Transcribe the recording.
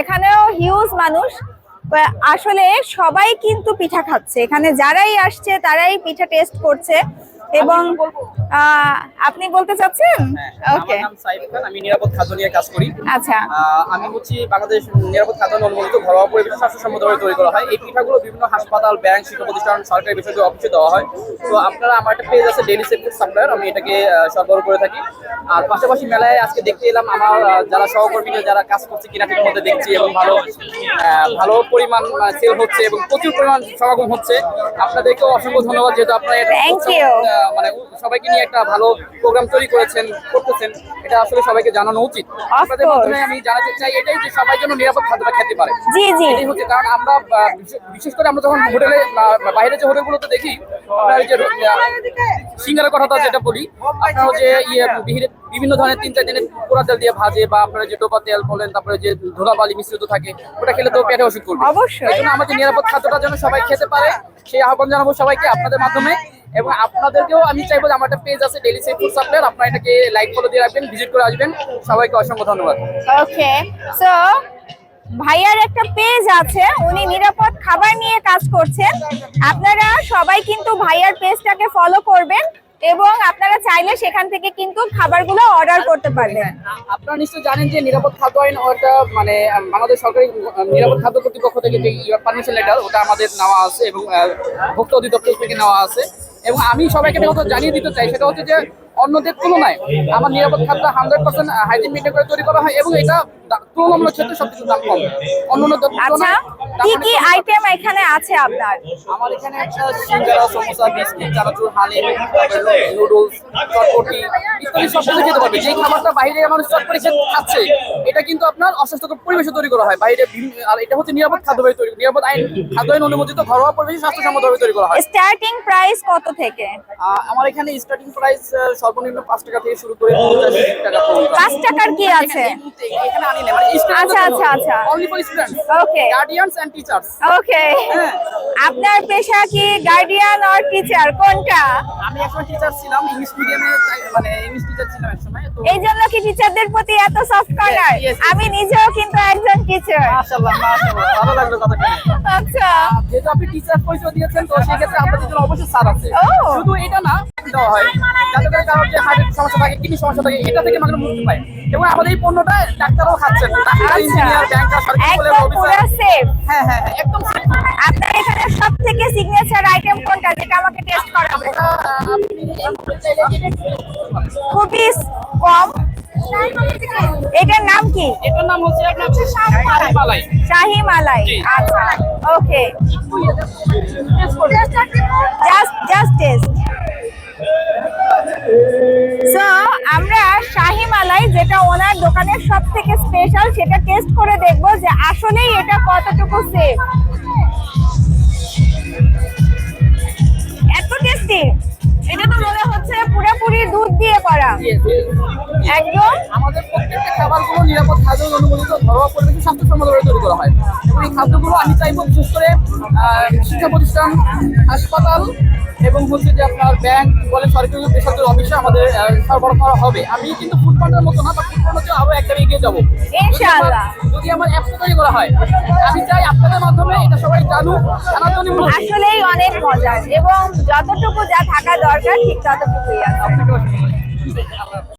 এখানেও হিউজ মানুষ। আসলে সবাই কিন্তু পিঠা খাচ্ছে। এখানে যারাই আসছে, তারাই পিঠা টেস্ট করছে। এবং আপনি বলতে চাচ্ছেন? হ্যাঁ, ওকে আমার নাম সাইফ খান আমি নিরাপদ খাদ্য নিয়ে কাজ করি। আচ্ছা। আমি হচ্ছি বাংলাদেশ নিরাপদ খাদ্য অনুমোদিত ঘরোয়া পরিবেশ স্বাস্থ্যসম্মতভাবে তৈরি করা হয়। এই পিঠাগুলো বিভিন্ন হাসপাতাল ব্যাংক শিক্ষা প্রতিষ্ঠান সরকারি বেসরকারি অফিসে দেওয়া হয়। তো আপনারা আমার একটা পেজ আছে ডেলি সেফ সাপ্লায়ার আমি এটাকে সরবরাহ করে থাকি। আর পাশাপাশি মেলায় আজকে দেখতে এলাম আমার যারা সহকর্মীরা যারা কাজ করছে কিনা কিনাটির মধ্যে দেখছি এবং ভালো ভালো পরিমাণ সেল হচ্ছে এবং প্রচুর পরিমাণ সমাগম হচ্ছে। আপনাদেরকেও অসংখ্য ধন্যবাদ যেহেতু আপনারা এটা মানে সবাইকে নিয়ে একটা ভালো প্রোগ্রাম তৈরি করেছেন করতেছেন এটা আসলে সবাইকে জানানো উচিত। আপনাদের. মাধ্যমে আমি জানাতে চাই এটাই যে সবাই যেন নিরাপদ খাদ্যটা খেতে পারে। জি জি। এটাই হচ্ছে কারণ আমরা বিশেষ- করে আমরা যখন হোটেলে বাইরে যে হোটেলগুলোতে দেখি আপনার যে সিঙ্গারের কথা যেটা বলি আপনার যে ইয়ে বিভিন্ন ধরনের তিন চার দিনের পোড়া তেল দিয়ে ভাজে বা আপনারা যে ডোবা তেল বলেন তারপরে যে ধুলাবালি মিশ্রিত থাকে ওটা খেলে তো পেটে অসুখ করবে অবশ্যই। আমাদের নিরাপদ খাদ্যটা যেন সবাই খেতে পারে সেই আহ্বান জানাব সবাইকে আপনাদের মাধ্যমে। এবং আপনাদেরকেও আমি চাইব যে আমার একটা পেজ আছে ডেলি সেফ ফুড সাপ্লায়ার আপনারা এটাকে লাইক ফলো দিয়ে রাখবেন ভিজিট করে আসবেন। সবাইকে অসংখ্য ধন্যবাদ। ওকে সো ভাইয়ার একটা পেজ আছে উনি নিরাপদ খাবার নিয়ে কাজ করছেন। আপনারা সবাই কিন্তু ভাইয়ার পেজটাকে ফলো করবেন এবং আপনারা চাইলে সেখান থেকে কিন্তু খাবারগুলো অর্ডার করতে পারবেন। আপনারা নিশ্চয়ই জানেন যে নিরাপদ খাদ্য আইন ওটা মানে বাংলাদেশ সরকারি নিরাপদ খাদ্য কর্তৃপক্ষ থেকে যে পারমিশন লেটার ওটা আমাদের নেওয়া আছে এবং ভোক্তা অধিদপ্তর থেকে নেওয়া আছে। এবং আমি সবাইকে কথা জানিয়ে দিতে চাই সেটা হচ্ছে যে অন্যদের তুলনায় আমার নিরাপদ খাদ্য হান্ড্রেড পার্সেন্ট হাইজিন মেনটেন করে তৈরি করা হয় এবং এটা তুলনামূলক ক্ষেত্রে সবকিছু দাম কম। অন্য অন্য আচ্ছা কি কি আইটেম এখানে আছে আপনার? আমার এখানে একটা সিঙ্গারা সমোসা বিস্কিট চানাচুর হালিম নুডলস চটপটি ইত্যাদি সব কিছু খেতে পারবে। যেই খাবারটা বাইরে মানুষ চটপটি খেতে খাচ্ছে এটা কিন্তু আপনার অস্বাস্থ্যকর পরিবেশে তৈরি করা হয়। বাইরে আর এটা হচ্ছে নিরাপদ খাদ্য খাদ্যভাবে তৈরি নিরাপদ আইন খাদ্য আইন অনুমোদিত ঘরোয়া পরিবেশে স্বাস্থ্যসম্মত ভাবে তৈরি করা হয়। স্টার্টিং প্রাইস কত থেকে? আমার এখানে স্টার্টিং প্রাইস সর্বনিম্ন পাঁচ টাকা থেকে শুরু করে পঞ্চাশ টাকা পাঁচ টাকার কি আছে? এখানে আনি না মানে আচ্ছা, আচ্ছা, আচ্ছা। Only for students Okay. Guardians and teachers okay হ্যাঁ। আপনার পেশা কি গার্ডিয়ান অর টিচার কোনটা? আমি টিচার ছিলাম ইংলিশ মিডিয়ামে মানে ইংলিশ টিচার ছিলাম একসময় তো এই জন্য কি টিচারদের প্রতি এত সফট কর্নার. আমি নিজেও কিন্তু একজন টিচার মাশাআল্লাহ মাশাআল্লাহ ভালো লাগল আচ্ছা। যেহেতু আপনি টিচার পরিচয় দিয়েছেন তো সেই ক্ষেত্রে আপনাদের জন্য অবশ্যই স্যার আছে। শুধু এটা না দেওয়া হয়। যাতে করে কারোর যে হার্টের সমস্যা থাকে কিডনি সমস্যা থাকে এটা থেকে মানুষ মুক্তি পায়। এবং আমাদের এই পণ্যটা ডাক্তারও খাচ্ছেন। আচ্ছা। হ্যাঁ হ্যাঁ হ্যাঁ, একদম আপনার এখানে সব থেকে সিগনেচার আইটেম কোনটা যেটা আমাকে টেস্ট করাবে? খুবই কম। এটার নাম কি? এটার নাম হচ্ছে মালাই শাহি মালাই। আচ্ছা ওকে। জাস্ট জাস্ট টেস্ট আমরা শাহি মালাই যেটা ওনার দোকানের সব থেকে স্পেশাল সেটা টেস্ট করে দেখব যে আসলেই এটা কতটুকু সেফ এত টেস্টি এটা তো মনে হচ্ছে পুরোপুরি দুধ দিয়ে করা। একদম। আমাদের প্রত্যেকটা খাবারগুলো নিরাপদ খাদ্য অনুমোদিত ঘরোয়া পরিবেশে স্বাস্থ্যসম্মতভাবে তৈরি করা হয়। এবং এই খাদ্যগুলো আমি চাইব বিশেষ করে শিক্ষা প্রতিষ্ঠান হাসপাতাল এবং হচ্ছে যে আপনার ব্যাংক বলে সরকারি বেসরকারি অফিসে আমাদের সরবরাহ করা হবে আমি কিন্তু ফুড পান্ডার মতো না বা ফুড পান্ডার চেয়ে আরও একটা এগিয়ে যাব যদি আমার অ্যাপস তৈরি করা হয় আমি চাই আপনাদের মাধ্যমে এটা সবাই জানুক জানার জন্য। আসলেই অনেক মজার এবং যতটুকু যা থাকা দরকার ঠিক ততটুকুই আছে।